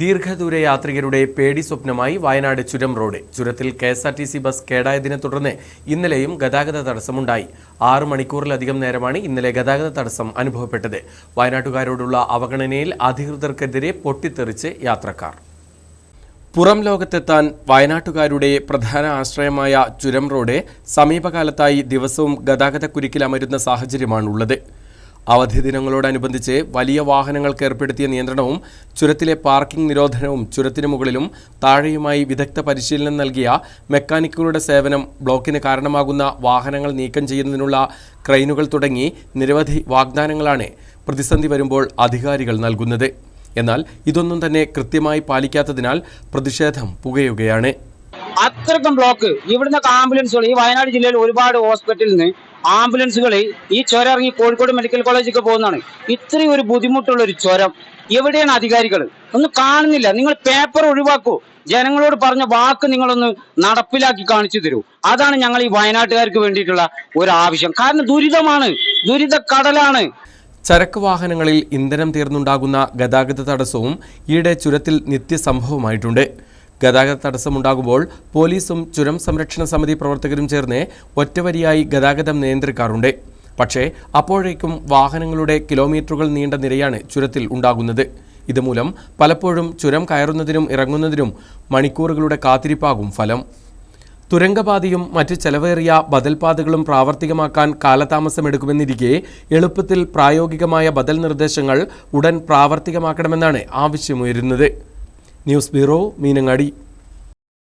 ദീർഘദൂര യാത്രികരുടെ പേടി സ്വപ്നമായി വയനാട് ചുരം റോഡ്. ചുരത്തിൽ K S R T C bus കേടായതിനെ തുടർന്ന് ഇന്നലെയും ഗതാഗത തടസ്സമുണ്ടായി. ആറ് മണിക്കൂറിലധികം നേരമാണ് ഇന്നലെ ഗതാഗത തടസ്സം അനുഭവപ്പെട്ടത്. വയനാട്ടുകാരോടുള്ള അവഗണനയിൽ അധികൃതർക്കെതിരെ പൊട്ടിത്തെറിച്ച് യാത്രക്കാർ. പുറം ലോകത്തെത്താൻ വയനാട്ടുകാരുടെ പ്രധാന ആശ്രയമായ ചുരം റോഡ് സമീപകാലത്തായി ദിവസവും ഗതാഗത കുരുക്കിലമരുന്ന സാഹചര്യമാണുള്ളത്. അവധി ദിനങ്ങളോടനുബന്ധിച്ച് വലിയ വാഹനങ്ങൾക്ക് ഏർപ്പെടുത്തിയ നിയന്ത്രണവും ചുരത്തിലെ പാർക്കിംഗ് നിരോധനവും ചുരത്തിന് മുകളിലും താഴെയുമായി വിദഗ്ധ പരിശീലനം നൽകിയ മെക്കാനിക്കുകളുടെ സേവനം ബ്ലോക്കിന് കാരണമാകുന്ന വാഹനങ്ങൾ നീക്കം ചെയ്യുന്നതിനുള്ള ക്രെയിനുകൾ തുടങ്ങി നിരവധി വാഗ്ദാനങ്ങളാണ് പ്രതിസന്ധി വരുമ്പോൾ അധികാരികൾ നൽകുന്നത്. എന്നാൽ ഇതൊന്നും തന്നെ കൃത്യമായി പാലിക്കാത്തതിനാൽ പ്രതിഷേധം പുകയുകയാണ്. അത്രക്കും ബ്ലോക്ക് ഇവിടുന്ന് ആംബുലൻസുകൾ ഈ വയനാട് ജില്ലയിൽ ഒരുപാട് ഹോസ്പിറ്റലിൽ നിന്ന് ആംബുലൻസുകൾ ഈ ചുരം ഇറങ്ങി കോഴിക്കോട് മെഡിക്കൽ കോളേജിലേക്ക് പോകുന്നതാണ്. ഇത്രയും ഒരു ബുദ്ധിമുട്ടുള്ള ഒരു ചുരം. എവിടെയാണ് അധികാരികൾ ഒന്നും കാണുന്നില്ല. നിങ്ങൾ പേപ്പർ ഒഴിവാക്കൂ. ജനങ്ങളോട് പറഞ്ഞ വാക്ക് നിങ്ങളൊന്ന് നടപ്പിലാക്കി കാണിച്ചു തരൂ. അതാണ് ഞങ്ങൾ ഈ വയനാട്ടുകാർക്ക് വേണ്ടിയിട്ടുള്ള ഒരു ആവശ്യം. കാരണം ദുരിതമാണ്. ദുരിത കടലാണ്. ചരക്ക് വാഹനങ്ങളിൽ ഇന്ധനം തീർന്നുണ്ടാകുന്ന ഗതാഗത തടസ്സവും ഈയിടെ ചുരത്തിൽ നിത്യസംഭവമായിട്ടുണ്ട്. ഗതാഗത തടസ്സമുണ്ടാകുമ്പോൾ പോലീസും ചുരം സംരക്ഷണ സമിതി പ്രവർത്തകരും ചേർന്ന് ഒറ്റവരിയായി ഗതാഗതം നിയന്ത്രിക്കാറുണ്ട്. പക്ഷേ അപ്പോഴേക്കും വാഹനങ്ങളുടെ കിലോമീറ്ററുകൾ നീണ്ട നിരയാണ് ചുരത്തിൽ ഉണ്ടാകുന്നത്. ഇതുമൂലം പലപ്പോഴും ചുരം കയറുന്നതിനും ഇറങ്ങുന്നതിനും മണിക്കൂറുകളുടെ കാത്തിരിപ്പാകും ഫലം. തുരങ്കപാതയും മറ്റ് ചെലവേറിയ ബദൽപാതകളും പ്രാവർത്തികമാക്കാൻ കാലതാമസമെടുക്കുമെന്നിരിക്കെ എളുപ്പത്തിൽ പ്രായോഗികമായ ബദൽ നിർദ്ദേശങ്ങൾ ഉടൻ പ്രാവർത്തികമാക്കണമെന്നാണ് ആവശ്യമുയരുന്നത്. News bureau Meenangadi